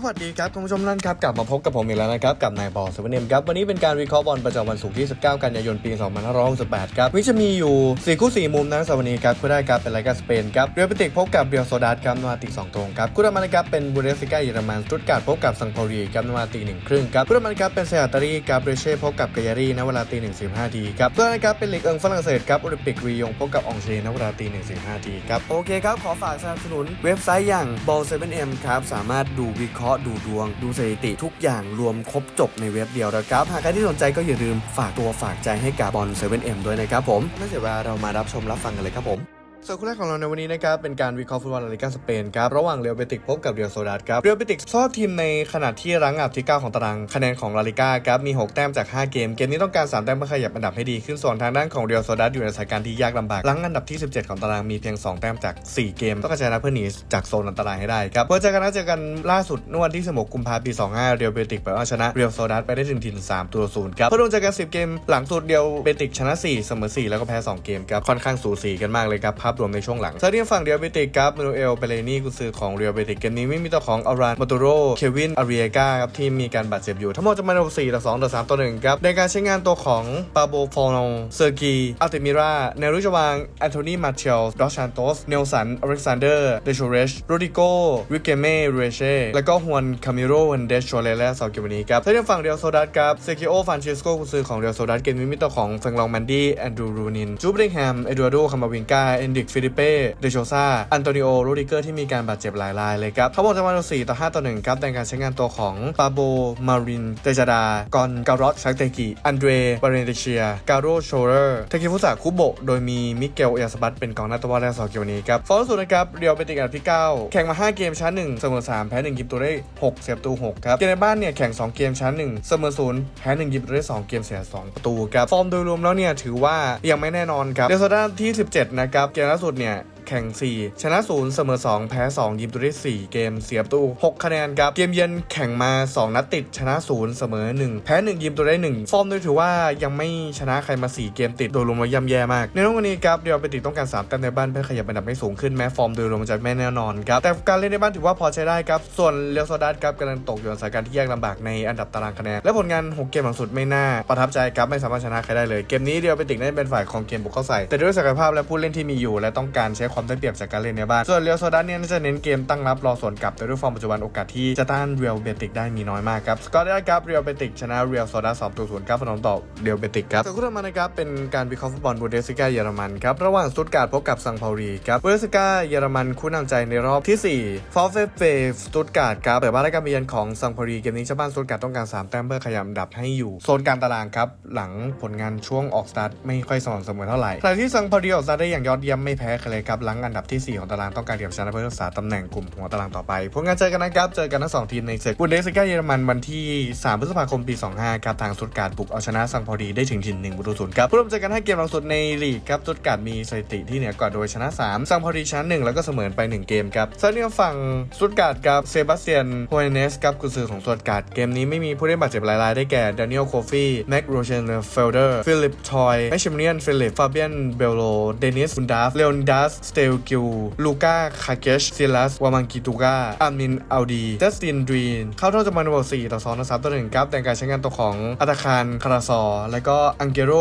สวัสดีครับคุณผู้ชมนั่นครับกลับมาพบกับผมอีกแล้วนะครับกับนายบอลเซเว่นเอ็มครับวันนี้เป็นการวิเคราะห์บอลประจำวันศุกร์ที่ 19 กันยายนปี2568ครับวิจะมีอยู่ 4 คู่ 4 มุมนะสำหรับวันนี้ครับคู่แรกครับเป็นรายการสเปนครับเรอัลเบติกพบกับเรียวโซดาดครับนวาตี2ตรงครับคู่ต่อมานครับเป็นบูเรสซิก้าเยอรมันสตุตการ์ดพบกับซังโพลีครับนวาตีหนึ่งครึ่งครับคู่ต่อมานครับเป็นเซียตารีกับเบรเช่พบกับกายารีณเวลาตีหนึ่งสิบห้าทีครับคู่ต่อมานครับเป็นลีกเอิงฝรั่งเศสครับโอลิมปิกรียงพบกับอองเชณเวลาตีหนึ่งสิบห้าทีครับโอเคครับขอฝากสนับสนุนเว็บไซต์อย่าง ball 7 m ครับสามารถดูวิเคราะห์ดูดวง ดูสถิติทุกอย่างรวมครบจบในเว็บเดียวนะครับ หากใครที่สนใจก็อย่าลืมฝากตัวฝากใจให้กับบอล 7M ด้วยนะครับผมไม่เสียเวลาเรามารับชมรับฟังกันเลยครับผม ส่วนคู่แรกของเราในวันนี้นะครับเป็นการวิเคราะห์ฟุตบอลลาลิกาสเปนครับระหว่างเรียวเบติกพบกับเรียวโซดัสครับเรียวเบติกซอบทีมในขณะที่รั้งอันดับที่ 9 ของตารางคะแนนของลาลิก้าครับมี 6 แต้มจาก 5 เกม เกมนี้ต้องการ 3 แต้มเพื่อขยับอันดับให้ดีขึ้นส่วนทางด้านของเรียวโซดัสอยู่ในสถานการณ์ที่ยากลำบากรั้งอันดับที่ 17 ของตารางมีเพียง 2 แต้มจาก 4 เกม ต้องการชนะเพื่อหนีจากโซนอันตรายให้ได้ครับเพื่อจอกันนัดเจอกันล่าสุดเมื่อวันที่ 16 กุมภาพันธ์ปี 25 เรียวเบติกเปิดเอาชนะเรียวโซดัสไปได้ถึงถิ่น3ตัวศูนย์ครับเพื่อโดนจอกัน10 เกม หลังสุดเดียวเบติกชนะ 4 เสมอ 4 แล้วก็แพ้ 2 เกมครับค่อนข้างสูสีกันมากเลยครับภาพรวมในช่วงหลังส่วนที่ฝั่งเรียวเบติกครับมานูเอลเปเรนี่กุนซือของเรียวเบติกเกมนี้ไม่มีตัวของอารานมาตูโรเควินอาริเอกาครับที่มีการบาดเจ็บอยู่ ทั้งหมดจะมาดู4ต่อ2ต่อ3ต่อ1ครับในการใช้งานตัวของปาโบฟอนงเซอร์กีอัลติมิราเนรุจวางแอนโทนีมาเชลดอชานโตสเนลสันอเล็กซานเดอร์เดโชเรชโรดิโกวิกเกเมเรเช่แล้วก็ฮวนคามิโรวันเดชโชเลและซาเกมวันนี้ครับถ้าเรื่องฝั่งเรียวโซดัสครับเซคิโอฟานเชสโกกุนซือของเรียวโซดัสเกมนี้มีตัวของเฟงลองแมนดี้แอนดรูรูนินจูบริงแฮมเอดูอาร์โดคามาวิงกาเอนดกฟิลิเป้เดโชซาอันโตนิโอโรดิเกอร์ที่มีการบาดเจ็บหลายรายเลยครับทั้งหมดจะมาดู4ต่อ5ต่อ1ครับในการใช้งานตัวของปาโบมารินเตจาดากอนการอตชักเตกิอันเดรบาเรนเดเชียการโรโชเลอร์เทคิฟุสะคุโบโดยมีมิเกลเอยาสบัตเป็นกองหน้าตัวแรกสองเกมนี้ครับฟอร์มสุดนะครับเรียวเป็นติกอันดับที่ 9 แข่งมา 5 เกมชั้น1เสมอ3แพ้1ยิบตัวได้6เสียประตู6ครับเกมในบ้านเนี่ยแข่ง 2 เกมชน1เสมอ0แพ้1ยิบตัวได้ 2 เกมเสีย 2 ประตูครับฟอร์มโดยรวมแล้วเนี่ยถือว่ายังไม่แน่นอนครับเดลโซด้าที่ 17 นะครับเกมล่าสุดเนี่ย แข่ง 4 ชนะ 0 เสมอ 2 แพ้ 2 ยิมตัวได้4เกมเสียประตู6คะแนนครับ เกมเยือนแข่งมา 2 นัดติดชนะ 0 เสมอ 1 แพ้ 1 ยิมตัวได้ 1 ฟอร์มโดยถือว่ายังไม่ชนะใครมา 4 เกมติดโดยรวมแล้วย่ำแย่มาก ในวันนี้ครับเดียวไปติดต้องการ3แต้มในบ้านเพื่อขยับอันดับให้สูงขึ้นแม้ฟอร์มโดยรวมจะไม่แน่นอนครับแต่การเล่นในบ้านถือว่าพอใช้ได้ครับส่วนเรียวโซดัสครับกำลังตกอยู่ในสถานการณ์ที่ยากลำบากในอันดับตารางคะแนนและผลงาน 6 เกมหลังสุดไม่น่าประทับใจครับไม่สามารถชนะใครได้เลยเกมนี้เดียวไปติดได้เป็นฝ่ายของเกมบุกเข้าใส่แต่ด้วยศักยภาพและผู้เล่นที่มีอยู่ และต้องการใช้ความความได้เปรียบจากการเล่นในบ้าน ส่วนเรียวโซดัสเนี่ยจะเน้นเกมตั้งรับรอสวนกลับแต่ด้วยฟอร์มปัจจุบันโอกาสที่จะต้านเรียลเบติกได้มีน้อยมากครับสกอร์ได้ครับเรียลเบติกชนะเรียลโซดัสสองตัวศูนย์ครับพนมต่อเรียลเบติกครับส่วนคู่ต่อมานะครับเป็นการวิเคราะห์ฟุตบอลบูเดสกาเยอรมันครับระหว่างสตุตการ์ดพบกับซังเปารีครับบูเดสกาเยอรมันคู่นำใจในรอบที่4ฟอร์เฟเฟสตุตการ์ดครับเปิดบ้านรายการเยือนของซังเปารีเกมนี้ชาวบ้านสตุตการ์ดต้องการสามแต้มเพื่อขยับอันดับให้อยู่โซนกางตารางครับหลังผลงานช่วงออกสตาร์ทไม่ค่อยสม่ำเสมอเท่าไหร่ขณะที่ซังเปารีออกสตาร์ทได้อย่างยอดเยี่ยมไม่แพ้ใครเลยครับหลังอันดับที่สี่ของตารางต้องการเก็บชนะเพื่อรักษาตำแหน่งกลุ่มหัวตารางต่อไปผลงานเจอกันนะครับ เจอกันทั้งสองทีมในศึกบุนเดสกาเยอรมันวันที่ 3 พฤษภาคมปี 25ครับทางสุดการบุกเอาชนะซังพอดีได้ถึงถิ่น1ประตูศูนย์ครับร่วมเจอกันให้เกมหลังสุดในลีกครับสุดการมีสถิติที่เหนือกว่าโดยชนะ 3 ซังพอดีชนะ1แล้วก็เสมอไป 1 เกมครับส่วนที่ฝั่งสุดการ์ดครับเซบาสเตียนโฮเนสครับกุนซือของสุดการเกมนี้ไม่มีผู้เล่นบาดเจ็บรายๆได้แก่ดานิเอลโคฟี่แม็กโรเชนเฟลเดอร์ฟิลิปทอยแมชชิมเนียนฟิลิปฟาเบียนเบลโลเดนิสบุนดาฟเลโอนิดัสสเตลกิลลูก้าคาเกชซิลัสวามังกิตูกาอามินอัลดีเจสตินดรีน เข้าร่วจำนวนบอล4ต่อ2ต่อ3ต่อ1ครับแต่การใช้งานตัวของอัตาคารคาราซอ และก็อังเกโร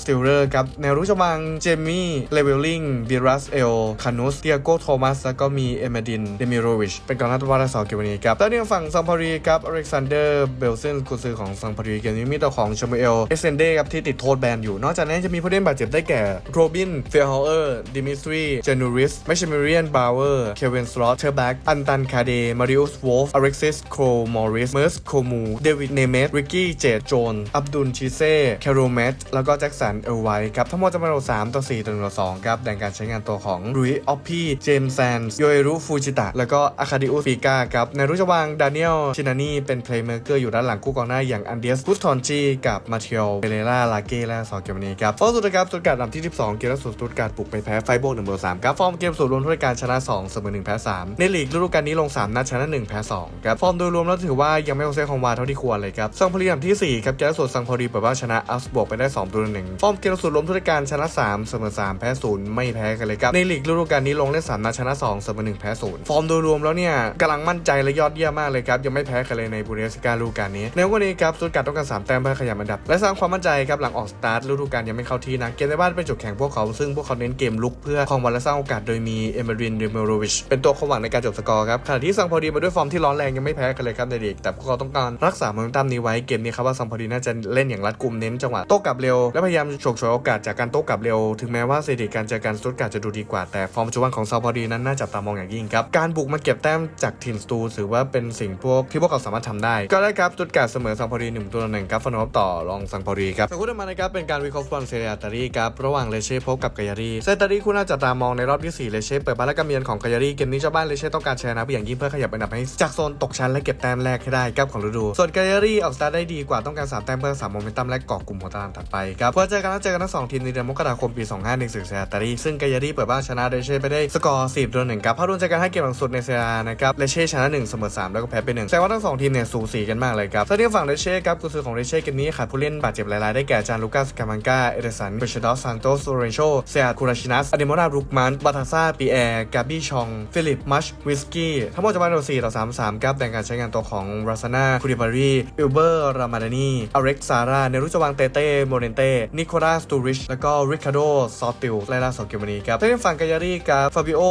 สติลเลอร์ครับแนวรุกจะวางเจมี่เลเวลลิงบิรัสเอลคานุสเตียโกโทมัสแล้วก็มีเอเมดินเดมิโรวิชเป็นกองหน้าตัววาระสองเกมวันนี้ครับแล้วในฝั่งซังพารีครับอเล็กซานเดอร์เบลเซนกุซือของซังพารีเกมนี้มีตัวของชมเอลเอเซนเดครับที่ติดโทษแบนอยู่ นอกจากนั้นจะมีผู้เล่นบาดเจ็บได้แก่โรบินเฟลฮาวเออร์ดิมิทรีเจนริสแมชเมเรียนบาวเวอร์เควินสลอตเทอร์แบ็กอันตันคาเดมาริอุสวอลฟ์อเร็กซิสโคมอริสเมอร์สโคมูเดวิดเนเมสริกกี้เจดโจนอับดุลชิเซ่แคโรเมตแล้วก็แจ็คสันเอลไวครับทั้งหมดจะมาเรา3ต่อ4ต่อ1ต่อ2ครับแบ่งการใช้งานตัวของรุยออฟพี่เจมส์แซนส์โยเอรุฟูจิตะแล้วก็อาคาดิอุสฟิกาครับในรุจวางดานิเอลชินานีเป็นเพลย์เมเกอร์อยู่ด้านหลังคู่กองหน้าอย่างอันเดียสพุตทอนจีกับมาเทลเปเรล่าลาเก้และสองเกมนี้ครับฟอสุดครับสุดการ์ดอันดับที่ 12 เกมล่าสุดสุดการ์ดปลุกไปแพ้ไฟโบกหนึ่งเบอร์สามครับฟอร์มเกมสูตรรวมทุกรายการชนะ2เสมอ1แพ้3ในลีกฤดูกาลนี้ลง 3 นัดชนะ 1 แพ้2ครับฟอร์มโดยรวมแล้วถือว่ายังไม่โอเซของวาเท่าที่ควรเลยครับซังพลีอันที่ 4 ครับแกลส่วนซังพอดีเปิดว่าชนะอัสบวกไปได้2ตัวหนึ่งฟอร์มเกมสูตรรวมทุกรายการชนะ 3 เสมอ3แพ้0ไม่แพ้กันเลยครับในลีกฤดูกาลนี้ลงเล่น3นัดชนะ 2 เสมอ1แพ้0ฟอร์มโดยรวมแล้วเนี่ยกำลังมั่นใจและยอดเยี่ยมมากเลยครับยังไม่แพ้กันเลยในบูเดสกาฤดูกาลนี้ในวันนี้ครับสุดกัดต้องการสามแต้มเพื่อขยับอันดับ และสร้างความมั่นใจครับหลังออกสตาร์ทฤดูกาลยังไม่เข้าที่นะเกมในบ้านเป็นจุดแข็งพวกเขาซึ่งพวกเขาเน้นเกมลุกเพื่อครองบอลและสร้างโอกาสโดยมีเอเมรินเดเมโรวิชเป็นตัวความหวังในการจบสกอร์ครับขณะที่ซังพอดีมาด้วยฟอร์มที่ร้อนแรงยังไม่แพ้กันเลยครับในลีกแต่พวกเขาต้องการรักษาโมเมนตัมนี้ไว้เกมนี้ครับว่าซังพอดีน่าจะเล่นอย่างรัดกุมเน้นจังหวะโต้กลับเร็วและพยายามฉกฉวยโอกาสจากการโต้กลับเร็วถึงแม้ว่าสถิติการเจอกันสตุตการจะดูดีกว่าแต่ฟอร์มปัจจุบันของซังพอดีนั้นน่าจับตามองอย่างยิ่งครับการบุกมาเก็บแต้มจากทีมสตูถือว่าเป็นสิ่งพวกที่พวกเขาสามารถทำได้ ก็ได้ครับสตุตการเสมอซังพอดีหนึ่งตัวหนึ่งครับฟนอฟต่อรองซังพอดีครับแต่คู่ต่อมานะครับเป็นการวิเคราะห์ฟุตบอลเซเรียตารีครับระหว่างเลเช่พบกับกายารีเซตารีคู่น่าจับตามองในรอบที่สี่เลเช่เปิดบ้านและกำเมียนของกายารีเกมนี้เจ้าบ้านเลเช่ต้องการชนะอย่างยิ่งเพื่อขยับอันดับให้จากโซนตกชั้นและเก็บแต้มแรกให้ได้ครับของฤดู ส่วนกายารีออกสตาร์ได้ดีกว่าต้องการสามแต้มเพื่อสามโมเมนตัมและเกาะกลุ่มหัวตารางถัดไปครับเพื่อเจอกันแล้วเจอกันทั้งสองทีมในเดือนมกราคมปี 25ในศึกเซตารีซึ่งกายารีเปิดบ้านชนะเลเช่ไปได้สกอร์10ต่อ1ครับพรุ่นเจอกันให้เกมหลังสุดในเซียนะครับเลเช่ชนะ1เสมอ3แล้วก็แพ้ไป1แสดงว่าทั้งสองทีมเนี่ยสูสีกันมากเลยครับส่วนที่ฝั่งเลเช่ครับกุญซือของเลเช่เกมนี้ขาดผู้เล่นบาดเจ็บหลายๆได้แก่จานลูกัสกามังกาเอเดสันเบชดอสซานโตสโรเรโชเซียคูราชินัสอเดโมนารุกมันบาทาซาปีแอร์กาบี้ชอง ฟิลิป มัช วิสกี้ ทั้งหมดจะมาโดน4ต่อ 3 3ครับแต่งการใช้งานตัวของราซานาคูริบารีอิลเบอร์ รามาดานีอเร็กซาร่า เนรุจวังเตเต้ โมเรนเต้ นิโคลัสตูริช แล้วก็ริคาโด ซอติลไล่ล่าสองเกมวันนี้ครับทางฝั่งกายารีกับฟาบิโอ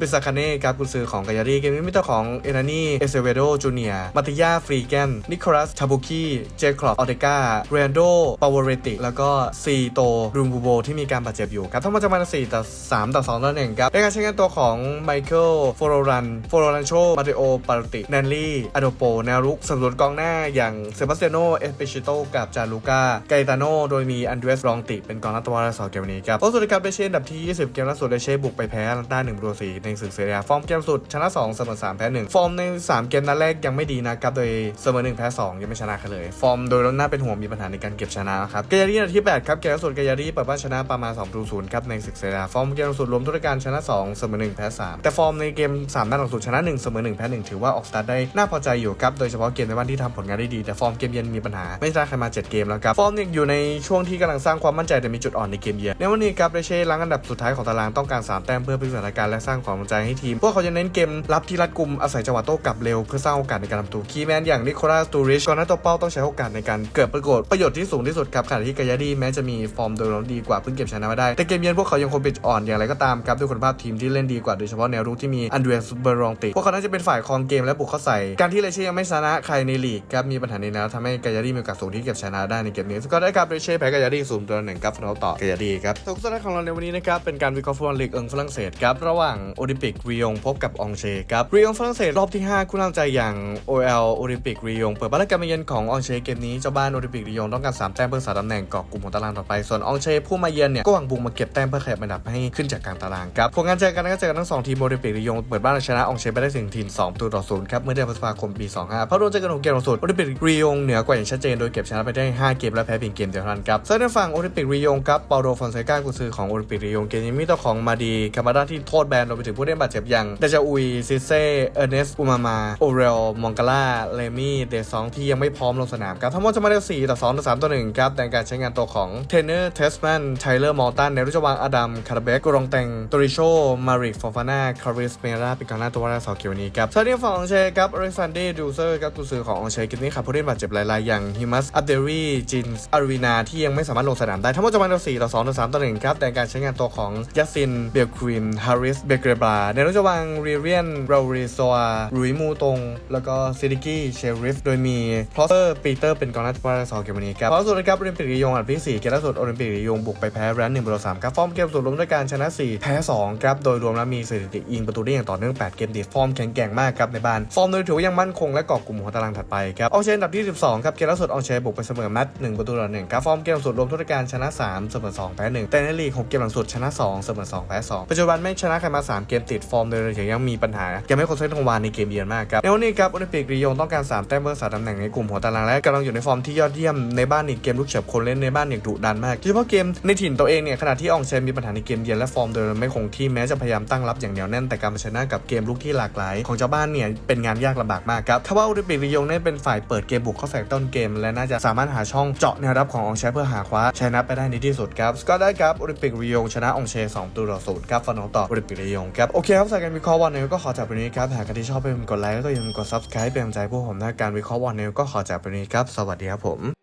บิซาคาเน่ครับกุญซือของกายารีเกมนี้มีตัวของเอนานีเอเซเวโดจูเนียมาติยาฟรีแกน นิโคลัส ทาบุคีเจคลอปออเตกาเรนโด ปาวเรติ แล้วก็ซีโตรูมบูโบที่มีการบาดเจ็บอยู่ครับทั้งหมดจะมา4ต่อ3ต่อ2ต่อ1ครับในการใช้งานตัวของไมเคิลโฟโรรันโฟโรรันโชมาติโอปาร์ติแนนลี่อโดโปแนวรุกสำรวจกองหน้าอย่างเซบาสเตียโนเอสเปชิโตกับจาลูกาไกตาโนโดยมีอันเดรสรองติเป็นกองหน้าตัวละสองเกมนี้ครับโอสุดครับเดเช่นดับที่ 20 เกมล่าสุดเดเช่บุกไปแพ้ลันต้า1ประตู4ในศึกเซียฟอร์มเกมสุดชนะ2เสมอ3แพ้1ฟอร์มใน 3 เกมนัดแรกยังไม่ดีนะครับโดยเสมอ1แพ้2ยังไม่ชนะกันเลย ฟอร์มโดยน่าเป็นห่วงมีปัญหาในการเก็บชนะครับเกยารีนดับที่8ครับเกมล่าสุดเกยารีเปิดบ้านชนะประมาณ2-0ครับในศึกเซียฟอร์มเกมล่าสุดรวมทุกายการชนะ 2 เสมอ1แพ้3แต่ฟอร์มในเกม3นัดหลังสุดชนะ 1 เสมอ1แพ้1ถือว่าออกสตาร์ทได้น่าพอใจอยู่ครับ โดยเฉพาะเกมในบ้านที่ทำผลงานได้ดี แต่ฟอร์มเกมเยือนมีปัญหา ไม่ชนะใครมา 7 เกมแล้วครับ ฟอร์มเนี่ยอยู่ในช่วงที่กำลังสร้างความมั่นใจแต่มีจุดอ่อนในเกมเยือนในวันนี้ครับเดเช่ล้างอันดับสุดท้ายของตารางต้องการ 3 แต้มเพื่อพลิกสถานการณ์และสร้างความมั่นใจให้ทีม พวกเขาจะเน้นเกมรับที่รัดกุมอาศัยจังหวะโต้กลับเร็วเพื่อสร้างโอกาสในการทำประตูคีแมนอย่างนิโคลัสตูริชก่อนหน้าตัวเป้าต้องใช้โอกาสในการเกิดประโยชน์ประโยชน์ที่สูงที่สุดครับขณะที่กายาดีแม้จะมีฟอร์มโดยรวมดีกว่าเพิ่งเก็บชนะมาได้แต่เกมเยือนพวกเขายังคงป็นจุดอ่อนอย่างไรก็ตามครับด้วยคุณภาพทีมที่เล่นดีกว่าโดยเฉพาะแนวรุกที่มีอันเดรียสเบอร์รองติพวกเขาน่าจะเป็นฝ่ายครองเกมและบุกเข้าใส่ การที่เลเช่ยังไม่ชนะใครในลีกครับมีปัญหาในแนวทำให้กายาดีมีโอกาสสูงที่เก็บชนะได้ในเกมนี้ก็ได้ครับเลเช่แพ้กายาดีสูงตัวหนึ่งครับเราต่อกายาดีครับทุกสถานของเราในวันนี้นะครับเป็นการวิเคราะห์ฟุตบอลลีกเอิงฝรั่งเศสครับระหว่างโอลิมปิกรียงพบกับองเชครับรียงฝรั่งเศสรอบที่ 5 คู่น่าใจอย่าง OL โอลิมปิกรียงเปิดบ้านและการมาเยือนขององเชเกมนี้เจ้าบ้านโอลิมปิกรียงต้องการ3แต้มเพื่อสาตำแหน่งเกาะกลุ่มของตารางต่อไปส่วนองเชผู้มาเยือนเนี่ยก็หวังบุกมาเก็บแต้มเพื่อขยับอันดับให้ขึ้นจากกลางตารางครับผลงานเจอกันก็เจอกันทั้งสองทีมโอลิมปิกรียงเปิดบ้านชนะองเชไปได้ถึงทีม2ประตูต่อศูนย์ครับเมื่อเดือนพฤษภาคมปี25เพราะรวมเจอกันของเกมล่าสุดโอลิมปิกรียงเหนือกว่าอย่างชัดเจนโดยเก็บชนะไปได้ 5 เกมและแพ้เพียงเกมเดียวเท่านั้นครับส่วนในฝั่งโอลิมปิกรียงครับเปาโลฟอนเซกากุนซือของโอลิมปิกรียงเกมนี้มีตัวของมาดีคามาดาที่โทษแบนรวมไปถึงผู้เล่นบาดเจ็บอย่างเดจาอุยซิเซ่เออร์เนสอุมามาโอเรลมองกาล่าเลมี่เดซองที่ยังไม่พร้อมลงสนามครับทั้งหมดจะมาได้4ต่อ2ต่อ3ต่อ1ครับในการใช้งานตัวของเทนเนอร์เทสแมนไทเลอร์มอลตันในรุ่นวางอดัมคาราเบกกรองแตงโตริโช มาริฟอฟาน่าคาริสเมราเป็นกองหน้าตัวแรกสองเกมวันนี้ครับส่วนที่ฝั่งองเชครับอเล็กซานเดร์ดูเซอร์ครับกุนซือขององเชกมนี้ขาดผู้เล่นบาดเจ็บหลายๆ อย่างฮิมัส อับเดรีจินส์อารีนาที่ยังไม่สามารถลงสนามได้ ทั้งหมดจะมาได้4ต่อ2ต่อ3ต่อ1ครับแต่การใช้งานตัวของยัสซิน เบลควินฮาริส เบเกรบาในรุ่นวางเรีเรียนราริโซอารุยมูตง แล้วก็ซิดิกี้เชริฟ โดยมีพลอสเตอร์ปีเตอร์เป็นกองหน้าตัวแรกสองเกมวันนี้ครับล่าสุดนะครับโอลิมปิกรียงอันดับที่4เกมล่าสุดโอลิมปิกรียงบุกไปแพ้แรนหนึ่งประตูสามครับฟอร์มเกมสุดรวมด้วยการชนะ4แพ้ 2 ครับ โดยรวมแล้วมีสถิติยิงประตูได้อย่างต่อเนื่อง 8 เกมติดฟอร์มแข็งแกร่งมากครับในบ้าน ฟอร์มโดยถือว่ายังมั่นคงและเกาะกลุ่มหัวตารางถัดไปครับอองเชนอันดับที่ 12 ครับ เกมล่าสุดอองเชนบุกไปเสมอแมตช์1ประตูต่อ1ครับ ฟอร์มเกมสุดรวมทุกการชนะ 3 เสมอ 2 แพ้ 1 แต่ในลีก6เกมหลังสุดชนะ 2 เสมอ 2 แพ้ 2 ปัจจุบันไม่ชนะใครมา 3 เกมติดฟอร์มโดยถือยังมีปัญหายังไม่คงเส้นทางวานในเกมเยือนมากครับในวันนี้ครับโอลิมปิกรียงต้องการ 3 แต้มเพื่อสาตำแหน่งในกลุ่มหัวตารางและกำลังอยู่ในฟอร์มที่ยอดเยี่ยมในบ้านอีกเกมลูกเฉียบคนเล่นในบ้านอย่างดุดันมากโดยเฉพาะเกมในถิ่นตัวเองเนี่ยขณะที่อองเชนมีปัญหาในเกมเยือนและฟอร์มโดยมันไม่คงที่แม้จะพยายามตั้งรับอย่างเหนียวแน่นแต่การเผชิญหน้ากับเกมลุกที่หลากหลาย ของเจ้าบ้านเนี่ยเป็นงานยากลำบากมากครับทว่าโอลิมปิกลียงเนี่ยเป็นฝ่ายเปิดเกมบุกเข้าแฝงต้นเกม และน่าจะสามารถหาช่องเจาะแนวรับขององเชเพื่อหาคว้าชนะไปได้ในที่สุดครับก็ได้ครับโอลิมปิกลียงชนะองเช2ตัวต่อศูนย์ครับฟันน้องต่อโอลิมปิกลียงครับโอเคครับสำหรับการวิเคราะห์วันนี้ก็ขอจากวันนี้ครับหากใครที่ชอบไปกดไลค์แล้วก็อย่าลืมกด subscribe เป็นกำลังใจพวกผมในการวิเคราะห์วันนี้ก็ขอจากวันนี้ครับสวัสดีครับผม